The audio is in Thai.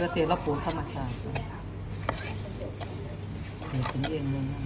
เกษตรเราปลูธรรมชาติเห็ดกินเองเลยนะ